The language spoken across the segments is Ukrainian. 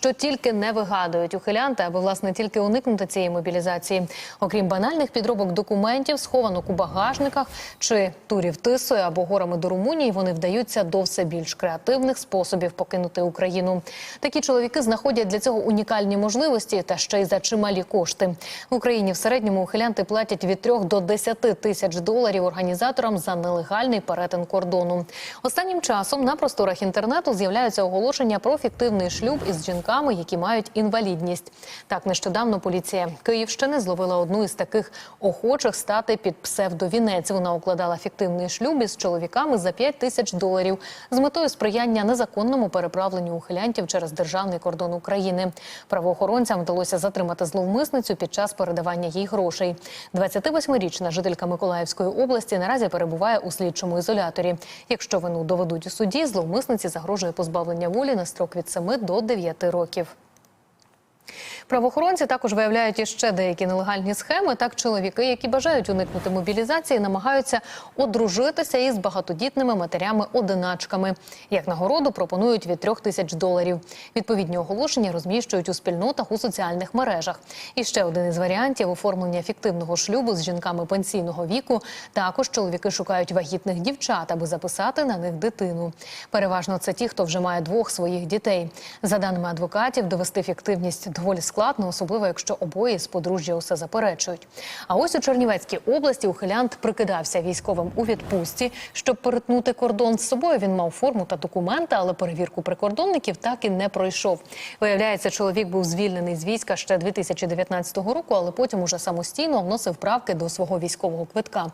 що тільки не вигадують ухилянти, аби власне тільки уникнути цієї мобілізації. Окрім банальних підробок документів, схованок у багажниках чи турів тисою або горами до Румунії, вони вдаються до все більш креативних способів покинути Україну. Такі чоловіки знаходять для цього унікальні можливості та ще й за чималі кошти. В Україні в середньому ухилянти платять від 3 до 10 тисяч доларів організаторам за нелегальний перетин кордону. Останнім часом на просторах інтернету з'являються оголошення про фіктивний шлюб із жінками, які мають інвалідність. Так нещодавно поліція Київщини зловила одну із таких охочих стати під псевдовінець. Вона укладала фіктивний шлюб із чоловіками за 5 тисяч доларів з метою сприяння незаконному переправленню ухилянтів через державний кордон України. Правоохоронцям вдалося затримати зловмисницю під час передавання їй грошей. 28-річна жителька Миколаївської області наразі перебуває у слідчому ізоляторі. Якщо вину доведуть у суді, зловмисниці загрожує позбавлення волі на строк від 7 до 9 років років. Правоохоронці також виявляють іще деякі нелегальні схеми. Так, чоловіки, які бажають уникнути мобілізації, намагаються одружитися із багатодітними матерями-одиначками. Як нагороду пропонують від трьох тисяч доларів. Відповідні оголошення розміщують у спільнотах у соціальних мережах. І ще один із варіантів оформлення фіктивного шлюбу з жінками пенсійного віку. Також чоловіки шукають вагітних дівчат, аби записати на них дитину. Переважно це ті, хто вже має двох своїх дітей. За даними адвокатів, довести фіктивність доволі складно, особливо якщо обоє з подружжя усе заперечують. А ось у Чернівецькій області ухилянт прикидався військовим у відпустці, щоб перетнути кордон з собою. Він мав форму та документи, але перевірку прикордонників так і не пройшов. Виявляється, чоловік був звільнений з війська ще 2019 року, але потім уже самостійно вносив правки до свого військового квитка.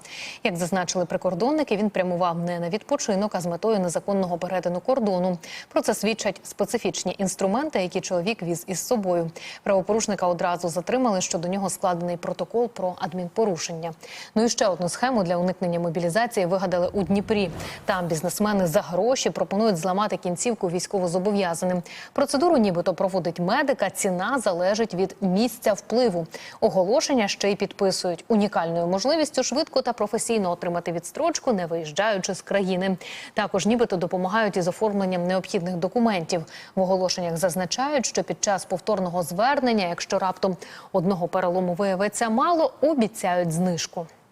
Як зазначили прикордонники, він прямував не на відпочинок, а з метою незаконного перетину кордону. Про це свідчать специфічні інструменти, які чоловік віз із собою. Правопорушника одразу затримали, що до нього складений протокол про адмінпорушення. Ну і ще одну схему для уникнення мобілізації вигадали у Дніпрі. Там бізнесмени за гроші пропонують зламати кінцівку військовозобов'язаним. Процедуру, нібито проводить медика. Ціна залежить від місця впливу. Оголошення ще й підписують унікальною можливістю швидко та професійно отримати відстрочку, не виїжджаючи з країни. Також нібито допомагають із оформленням необхідних документів. В оголошеннях зазначають, що під час повторного звернення, якщо раптом одного перелому виявиться мало, обіцяють знижку.